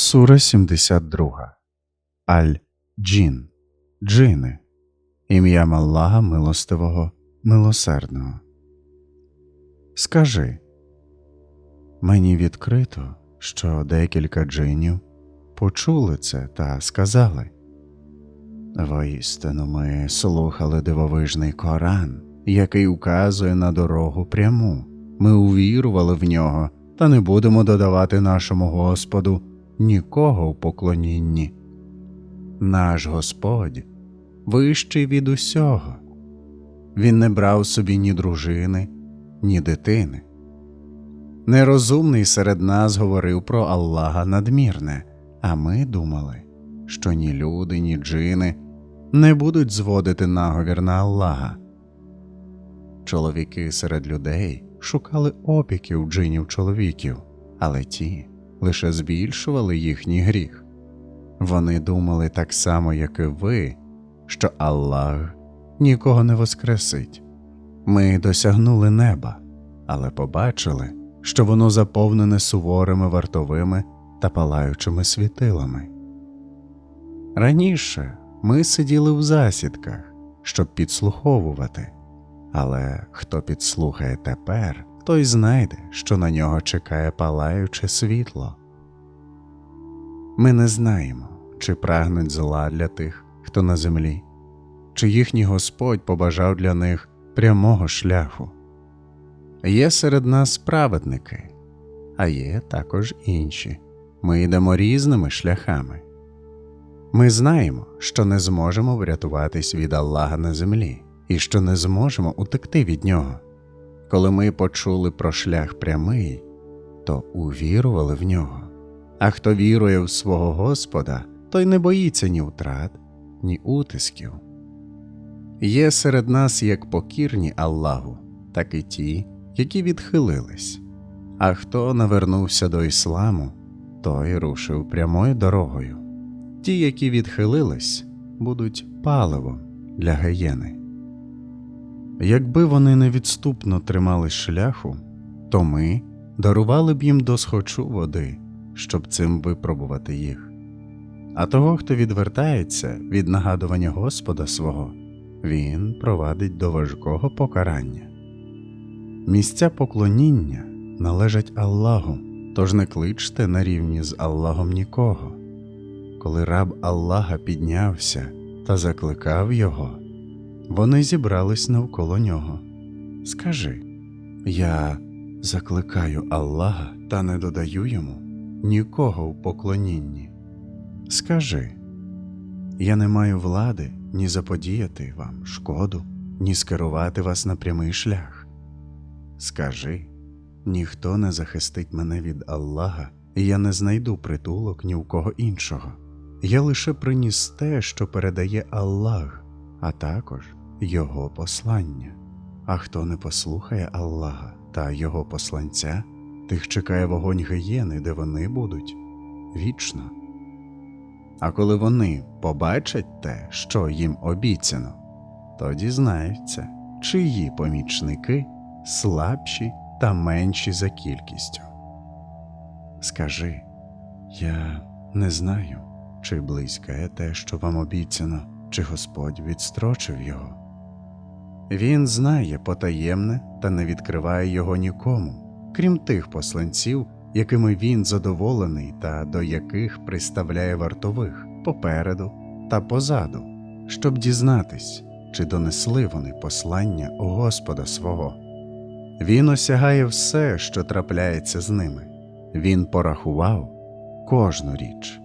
Сура 72. Аль Джін. Джини. Ім'ям Аллаха Милостивого, Милосердного. Скажи мені відкрито, що декілька джинів почули це та сказали. Воістину ми слухали дивовижний Коран, який указує на дорогу пряму. Ми увірували в нього та не будемо додавати нашому Господу нікого в поклонінні. Наш Господь вищий від усього. Він не брав собі ні дружини, ні дитини. Нерозумний серед нас говорив про Аллаха надмірне, а ми думали, що ні люди, ні джини не будуть зводити наговір на Аллаха. Чоловіки серед людей шукали опіків джинів чоловіків, але ті лише збільшували їхній гріх. Вони думали так само, як і ви, що Аллах нікого не воскресить. Ми досягнули неба, але побачили, що воно заповнене суворими вартовими та палаючими світилами. Раніше ми сиділи в засідках, щоб підслуховувати, але хто підслухає тепер, той знайде, що на нього чекає палаюче світло. Ми не знаємо, чи прагнуть зла для тих, хто на землі, чи їхній Господь побажав для них прямого шляху. Є серед нас праведники, а є також інші. Ми йдемо різними шляхами. Ми знаємо, що не зможемо врятуватись від Аллаха на землі і що не зможемо утекти від нього. Коли ми почули про шлях прямий, то увірували в нього. А хто вірує в свого Господа, той не боїться ні втрат, ні утисків. Є серед нас як покірні Аллаху, так і ті, які відхилились, а хто навернувся до ісламу, той рушив прямою дорогою. Ті, які відхилились, будуть паливом для гієни. Якби вони невідступно тримались шляху, то ми дарували б їм досхочу води, щоб цим випробувати їх. А того, хто відвертається від нагадування Господа свого, він провадить до важкого покарання. Місця поклоніння належать Аллаху, тож не кличте на рівні з Аллахом нікого. Коли раб Аллаха піднявся та закликав його, вони зібрались навколо нього. Скажи я закликаю Аллаха та не додаю йому нікого в поклонінні. Скажи я не маю влади ні заподіяти вам шкоду, ні скерувати вас на прямий шлях. Скажи ніхто не захистить мене від Аллаха, і я не знайду притулок ні у кого іншого. Я лише приніс те, що передає Аллах, а також Його послання. А хто не послухає Аллаха та Його посланця, тих чекає вогонь гієни, де вони будуть вічно. А коли вони побачать те, що їм обіцяно, то дізнаються, чиї помічники слабші та менші за кількістю. Скажи я не знаю, чи близьке те, що вам обіцяно, чи Господь відстрочив його. Він знає потаємне та не відкриває його нікому, крім тих посланців, якими він задоволений та до яких приставляє вартових попереду та позаду, щоб дізнатись, чи донесли вони послання у Господа свого. Він осягає все, що трапляється з ними, він порахував кожну річ.